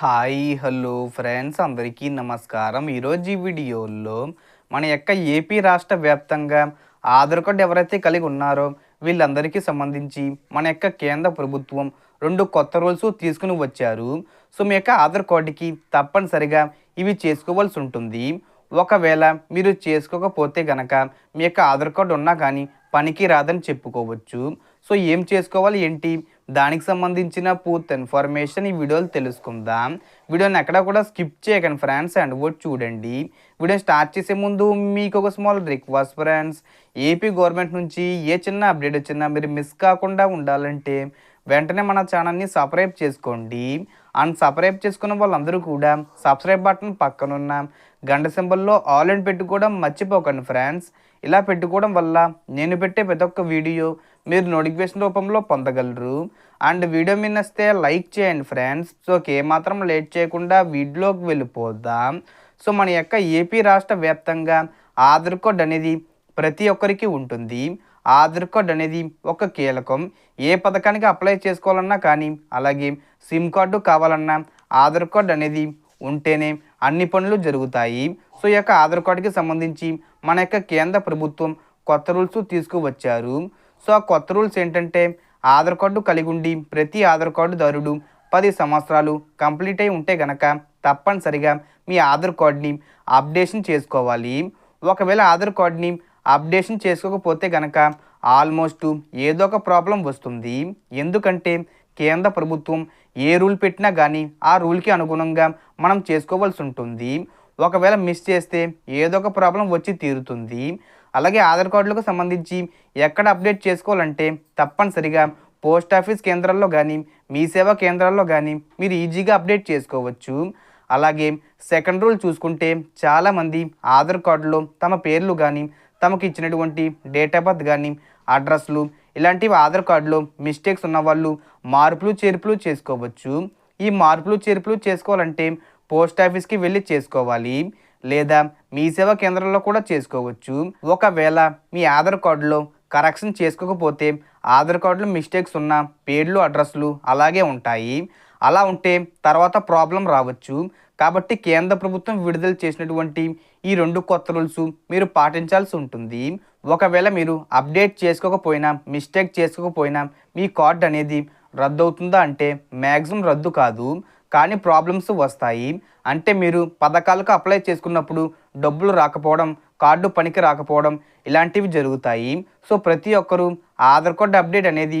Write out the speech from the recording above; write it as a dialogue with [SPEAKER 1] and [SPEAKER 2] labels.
[SPEAKER 1] Hi hello friends. అందరికీ నమస్కారం. ఈరోజు ఈ వీడియోలో మన యొక్క ఏపీ రాష్ట్ర వ్యాప్తంగా ఆధార్ కార్డు ఎవరైతే కలిగి ఉన్నారో వీళ్ళందరికీ సంబంధించి మన యొక్క కేంద్ర ప్రభుత్వం రెండు కొత్త రూల్స్ తీసుకుని వచ్చారు. సో మీ యొక్క ఆధార్ కార్డుకి తప్పనిసరిగా ఇవి చేసుకోవాల్సి ఉంటుంది. ఒకవేళ మీరు చేసుకోకపోతే గనక మీ యొక్క ఆధార్ కార్డు ఉన్నా కానీ పనికి రాదని చెప్పుకోవచ్చు. సో ఏం చేసుకోవాలి ఏంటి? దానికి సంబంధించిన పూర్తి ఇన్ఫర్మేషన్ ఈ వీడియోలో తెలుసుకుందాం. వీడియోని ఎక్కడ కూడా స్కిప్ చేయకండి ఫ్రెండ్స్ అండ్ కూడా చూడండి. వీడియో స్టార్ట్ చేసే ముందు మీకు ఒక small request friends AP government నుంచి ఏ చిన్న అప్డేట్ వచ్చినా మీరు మిస్ కాకుండా ఉండాలంటే వెంటనే మన ఛానల్ని సబ్స్క్రైబ్ చేసుకోండి. అండ్ సబ్స్క్రైబ్ చేసుకున్న వాళ్ళందరూ కూడా సబ్స్క్రైబ్ బటన్ పక్కనున్న గంట సింబల్లో ఆల్ అండ్ పెట్టుకోవడం మర్చిపోకండి ఫ్రెండ్స్. ఇలా పెట్టుకోవడం వల్ల నేను పెట్టే ప్రతి ఒక్క వీడియో మీరు నోటిఫికేషన్ రూపంలో పొందగలరు. అండ్ వీడియో మీద వస్తే లైక్ చేయండి ఫ్రెండ్స్. సో ఏమాత్రం లేట్ చేయకుండా వీడియోకి వెళ్ళిపోదాం. సో మన యొక్క ఏపీ రాష్ట్ర వ్యాప్తంగా ఆధార్ కార్డ్ అనేది ప్రతి ఒక్కరికి ఉంటుంది. ఆధార్ కార్డ్ అనేది ఒక కీలకం. ఏ పథకానికి అప్లై చేసుకోవాలన్నా కానీ అలాగే సిమ్ కార్డు కావాలన్నా ఆధార్ కార్డ్ అనేది ఉంటేనే అన్ని పనులు జరుగుతాయి. సో ఈ యొక్క ఆధార్ కార్డుకి సంబంధించి మన యొక్క కేంద్ర ప్రభుత్వం కొత్త రూల్స్ తీసుకువచ్చారు. సో ఆ కొత్త రూల్స్ ఏంటంటే ఆధార్ కార్డు కలిగి ఉండి ప్రతి ఆధార్ కార్డుదారుడు పది సంవత్సరాలు కంప్లీట్ అయి ఉంటే గనక తప్పనిసరిగా మీ ఆధార్ కార్డ్ని అప్డేషన్ చేసుకోవాలి. ఒకవేళ ఆధార్ కార్డ్ని అప్డేషన్ చేసుకోకపోతే గనక ఆల్మోస్ట్ ఏదో ఒక ప్రాబ్లం వస్తుంది. ఎందుకంటే కేంద్ర ప్రభుత్వం ఏ రూల్ పెట్టినా కానీ ఆ రూల్కి అనుగుణంగా మనం చేసుకోవాల్సి ఉంటుంది. ఒకవేళ మిస్ చేస్తే ఏదో ఒక ప్రాబ్లం వచ్చి తీరుతుంది. అలాగే ఆధార్ కార్డులకు సంబంధించి ఎక్కడ అప్డేట్ చేసుకోవాలంటే తప్పనిసరిగా పోస్ట్ ఆఫీస్ కేంద్రాల్లో కానీ మీ సేవా కేంద్రాల్లో కానీ మీరు ఈజీగా అప్డేట్ చేసుకోవచ్చు. అలాగే సెకండ్ రూల్ చూసుకుంటే చాలామంది ఆధార్ కార్డులో తమ పేర్లు కానీ తమకు ఇచ్చినటువంటి డేట్ ఆఫ్ బర్త్ కానీ అడ్రస్లు ఇలాంటివి ఆధార్ కార్డులో మిస్టేక్స్ ఉన్న వాళ్ళు మార్పులు చేర్పులు చేసుకోవచ్చు. ఈ మార్పులు చేర్పులు చేసుకోవాలంటే పోస్ట్ ఆఫీస్కి వెళ్ళి చేసుకోవాలి. లేదా మీ సేవా కేంద్రంలో కూడా చేసుకోవచ్చు. ఒకవేళ మీ ఆధార్ కార్డులో కరెక్షన్ చేసుకోకపోతే ఆధార్ కార్డులో మిస్టేక్స్ ఉన్న పేర్లు అడ్రస్లు అలాగే ఉంటాయి. అలా ఉంటే తర్వాత ప్రాబ్లం రావచ్చు. కాబట్టి కేంద్ర ప్రభుత్వం విడుదల చేసినటువంటి ఈ రెండు కొత్త రూల్స్ మీరు పాటించాల్సి ఉంటుంది. ఒకవేళ మీరు అప్డేట్ చేసుకోకపోయినా మిస్టేక్ చేసుకోకపోయినా మీ కార్డ్ అనేది రద్దు అవుతుందా అంటే మ్యాక్సిమం రద్దు కాదు. కానీ ప్రాబ్లమ్స్ వస్తాయి. అంటే మీరు పథకాలకు అప్లై చేసుకున్నప్పుడు డబ్బులు రాకపోవడం కార్డు పనికి రాకపోవడం ఇలాంటివి జరుగుతాయి. సో ప్రతి ఒక్కరూ ఆధార్ కార్డు అప్డేట్ అనేది